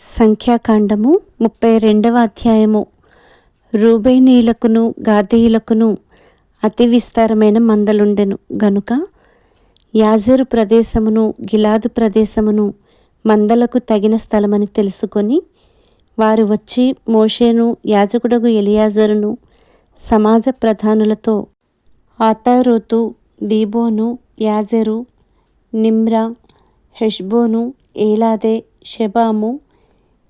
సంఖ్యాకాండము ముప్పై రెండవ అధ్యాయము. రూబేనీయులకును గాదీయులకును అతి విస్తారమైన మందలుండెను. గనుక యాజరు ప్రదేశమును గిలాదు ప్రదేశమును మందలకు తగిన స్థలమని తెలుసుకొని వారు వచ్చి మోషేను యాజకుడగు ఎలియాజరును సమాజ ప్రధానులతో ఆటారోతు దీబోను యాజెరు నిమ్రా హెష్బోను ఏలాదే షెబాము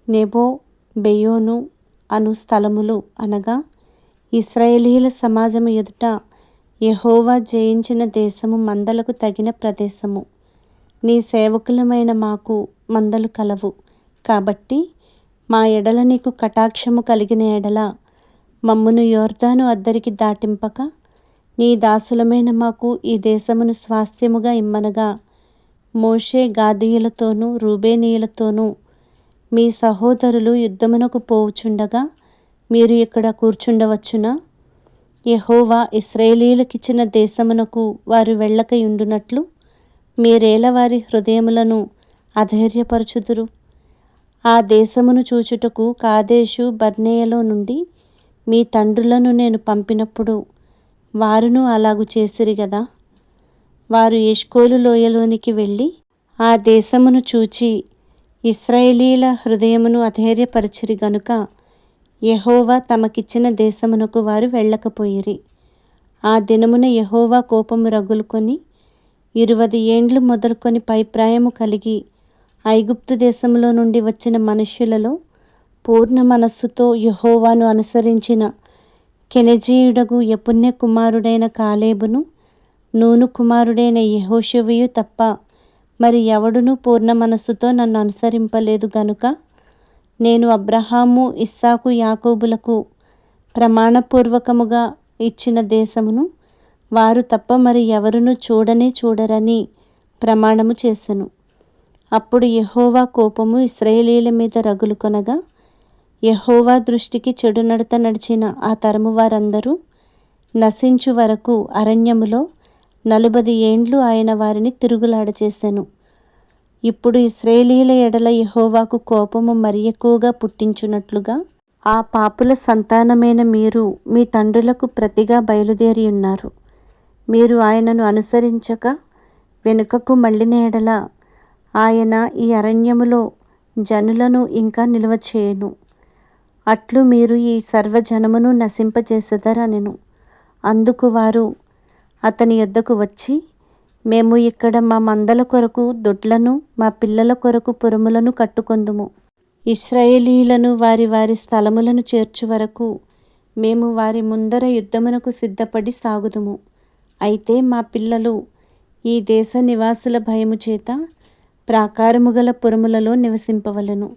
నెబో బెయోను అను స్థలములు అనగా ఇస్రాయేలీల సమాజము ఎదుట యెహోవా జయించిన దేశము మందలకు తగిన ప్రదేశము. నీ సేవకులమైన మాకు మందలు కలవు. కాబట్టి మా ఎడల నీకు కటాక్షము కలిగిన ఎడల మమ్మును యోర్దాను అద్దరికి దాటింపక నీ దాసులమైన మాకు ఈ దేశమును స్వాస్థ్యముగా ఇమ్మనగా. మోషే గాదీయులతోనూ రూబేనీయులతోనూ మీ సహోదరులు యుద్ధమునకు పోవుచుండగా మీరు ఇక్కడ కూర్చుండవచ్చునా? యహోవా ఇస్రాయేలీలకిచ్చిన దేశమునకు వారు వెళ్ళకయుండునట్లు మీరేల వారి హృదయములను అధైర్యపరచుదురు? ఆ దేశమును చూచుటకు కాదేశు బర్నేయలో నుండి మీ తండ్రులను నేను పంపినప్పుడు వారును అలాగు చేసిరి గదా? వారు ఎష్కోలు లోయలోనికి వెళ్ళి ఆ దేశమును చూచి ఇస్రాయేలీల హృదయమును అధైర్యపరచిరి గనుక యహోవా తమకిచ్చిన దేశమునకు వారు వెళ్ళకపోయిరి. ఆ దినమున యహోవా కోపము రగులుకొని ఇరువది ఏండ్లు మొదలుకొని పైప్రాయము కలిగి ఐగుప్తు దేశములో నుండి వచ్చిన మనుష్యులలో పూర్ణ మనస్సుతో యహోవాను అనుసరించిన కెనజీయుడగు యపుణ్య కుమారుడైన కాలేబును నూను కుమారుడైన యెహోషువయు తప్ప మరి ఎవడునూ పూర్ణ మనస్సుతో నన్ను అనుసరింపలేదు గనుక? నేను అబ్రహాము ఇస్సాకు యాకోబులకు ప్రమాణపూర్వకముగా ఇచ్చిన దేశమును వారు తప్ప మరి ఎవరును చూడనే చూడరని ప్రమాణము చేశాను అప్పుడు యహోవా కోపము ఇస్రాయేలీల మీద రగులుకొనగా యహోవా దృష్టికి చెడు నడత నడిచిన ఆ తరము వారందరూ నశించు వరకు అరణ్యములో నలుబది ఏండ్లు ఆయన వారిని తిరుగులాడచేశాను ఇప్పుడు ఇస్రాయేలీల ఎడల యహోవాకు కోపము మరి ఎక్కువగా పుట్టించున్నట్లుగా ఆ పాపుల సంతానమైన మీరు మీ తండ్రులకు ప్రతిగా బయలుదేరి ఉన్నారు. మీరు ఆయనను అనుసరించక వెనుకకు మళ్ళిన ఎడల ఆయన ఈ అరణ్యములో జనులను ఇంకా నిలువ చేయను. అట్లు మీరు ఈ సర్వజనమును నశింపజేసెదరనెను. అందుకు వారు అతని యొద్దకు వచ్చి మేము ఇక్కడ మా మందల కొరకు దొడ్లను మా పిల్లల కొరకు పురములను కట్టుకొందుము. ఇస్రాయేలీలను వారి వారి స్థలములను చేర్చు వరకు మేము వారి ముందర యుద్ధమునకు సిద్ధపడి సాగుదుము. అయితే మా పిల్లలు ఈ దేశ నివాసుల భయము చేత ప్రాకారము గల పురములలో నివసింపవలను.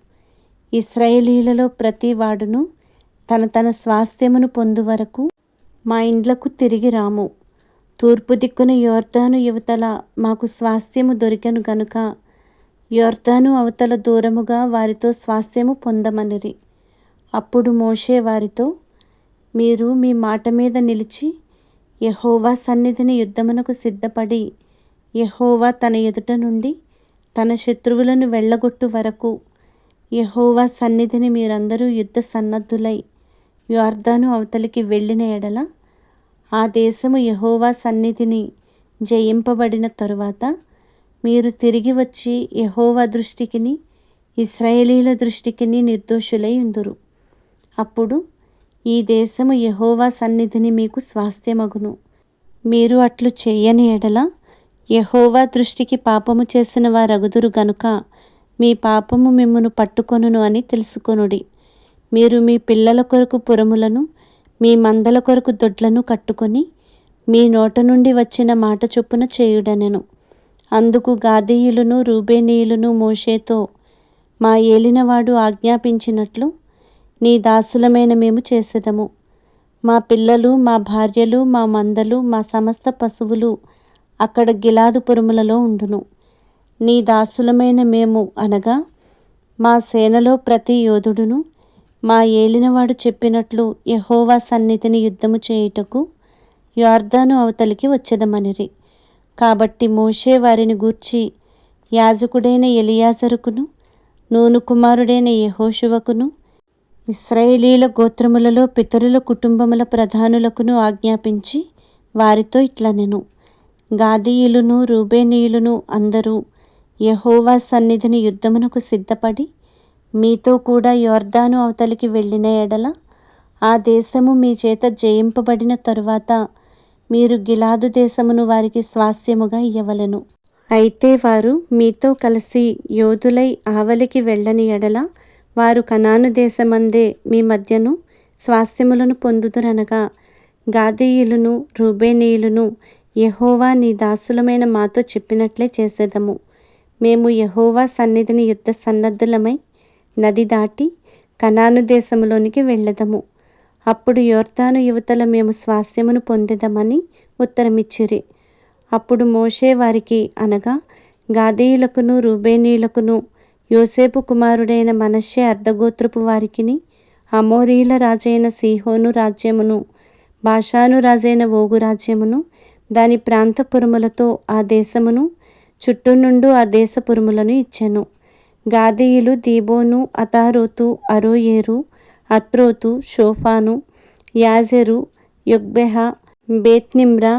ఇస్రాయేలీలలో ప్రతి వాడును తన తన స్వాస్థ్యమును పొందు వరకు మా ఇండ్లకు తిరిగి రాము. తూర్పు దిక్కున యోర్దాను యువతల మాకు స్వాస్థ్యము దొరికెను గనుక యోర్దాను అవతల దూరముగా వారితో స్వాస్థ్యము పొందమనిరి. అప్పుడు మోషే వారితో మీరు మీ మాట మీద నిలిచి యహోవా సన్నిధిని యుద్ధమునకు సిద్ధపడి యహోవా తన ఎదుట నుండి తన శత్రువులను వెళ్ళగొట్టు వరకు యహోవా సన్నిధిని మీరందరూ యుద్ధ సన్నద్ధులై యోర్దాను అవతలికి వెళ్ళిన ఎడల ఆ దేశము యహోవా సన్నిధిని జయింపబడిన తరువాత మీరు తిరిగి వచ్చి యహోవా దృష్టికిని ఇస్రాయేలీల దృష్టికిని నిర్దోషులై ఉందురు. అప్పుడు ఈ దేశము యహోవా సన్నిధిని మీకు స్వాస్థ్యమగును. మీరు అట్లు చేయని ఎడల యహోవా దృష్టికి పాపము చేసిన వారగుదురు గనుక మీ పాపము మిమ్మును పట్టుకొనును అని తెలుసుకొనుడి. మీరు మీ పిల్లల కొరకు పురములను మీ మందల కొరకు దొడ్లను కట్టుకొని మీ నోట నుండి వచ్చిన మాట చొప్పున చేయుడనెను. అందుకు గాదీయులను రూబేనీయులను మోషేతో మా ఏలినవాడు ఆజ్ఞాపించినట్లు నీ దాసులమైన మేము చేసేదము. మా పిల్లలు మా భార్యలు మా మందలు మా సమస్త పశువులు అక్కడ గిలాదు పురుములలో ఉండును. నీ దాసులమైన మేము అనగా మా సేనలో ప్రతి యోధుడును మా ఏలినవాడు చెప్పినట్లు యహోవా సన్నిధిని యుద్ధము చేయుటకు యార్దాను అవతలికి వచ్చేదమనిరి. కాబట్టి మోషే వారిని గూర్చి యాజకుడైన ఎలియాజరుకును నూను కుమారుడైన యహోశువకును ఇస్రాయేలీల గోత్రములలో పితరుల కుటుంబముల ప్రధానులకును ఆజ్ఞాపించి వారితో ఇట్లనెను గాదీయులును రూబేనీయులును అందరూ యహోవా సన్నిధిని యుద్ధమునకు సిద్ధపడి మీతో కూడా యోర్దాను అవతలికి వెళ్ళిన ఎడల ఆ దేశము మీ చేత జయింపబడిన తరువాత మీరు గిలాదు దేశమును వారికి స్వాస్థ్యముగా ఇయ్యవలెను. అయితే వారు మీతో కలిసి యోధులై ఆవలికి వెళ్ళని ఎడల వారు కనాను దేశమందే మీ మధ్యను స్వాస్థ్యములను పొందుదురనగా గాదీయులను రూబేనీయులను యహోవా నీ దాసులమైన మాతో చెప్పినట్లే చేసేదము. మేము యహోవా సన్నిధిని యుద్ధ సన్నద్ధులమై నది దాటి కనాను దేశములోనికి వెళ్ళదము. అప్పుడు యోర్దాను యువతల మేము స్వాస్థ్యమును పొందేదమని ఉత్తరమిచ్చిరి. అప్పుడు మోషే వారికి అనగా గాదీయులకును రూబేనీయులకును యోసేపు కుమారుడైన మనషే అర్ధగోత్రపు వారికిని అమోరీల రాజైన సీహోను రాజ్యమును భాషాను రాజైన ఓగు రాజ్యమును దాని ప్రాంతపురములతో ఆ దేశమును చుట్టూ నుండు ఆ దేశపురములను ఇచ్చెను. గాదీయులు దీబోను అతారోతు అరోయేరు అత్రోతు షోఫాను యాజెరు యొగ్బెహ బేత్నిమ్రా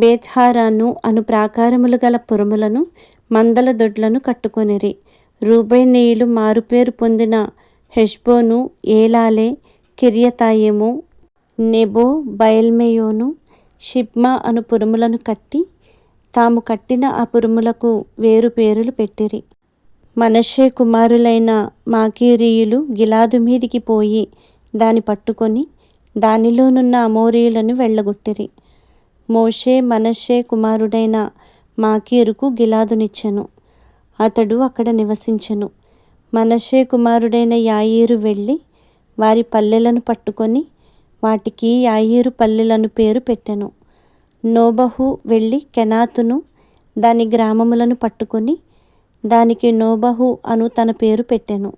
బేత్హారాను అను ప్రాకారములు గల పురములను మందల దొడ్లను కట్టుకొనిరి. రూబైనేయులు మారుపేరు పొందిన హెష్బోను ఏలాలే కిర్యతాయేము నెబో బయల్మెయోను షిబ్మా అను పురములను కట్టి తాము కట్టిన ఆ పురములకు వేరు పేరులు పెట్టిరి. మనషే కుమారులైన మాకీరీయులు గిలాదు మీదికి పోయి దాని పట్టుకొని దానిలోనున్న అమోరీయులను వెళ్ళగొట్టిరి. మోషే మనషే కుమారుడైన మాకీరుకు గిలాదునిచ్చెను. అతడు అక్కడ నివసించెను. మనషే కుమారుడైన యాయీరు వెళ్ళి వారి పల్లెలను పట్టుకొని వాటికి యాయీరు పల్లెలను పేరు పెట్టెను. నోబహు వెళ్ళి కెనాతును దాని గ్రామములను పట్టుకొని దానికి నోబహు అను తన పేరు పెట్టెను.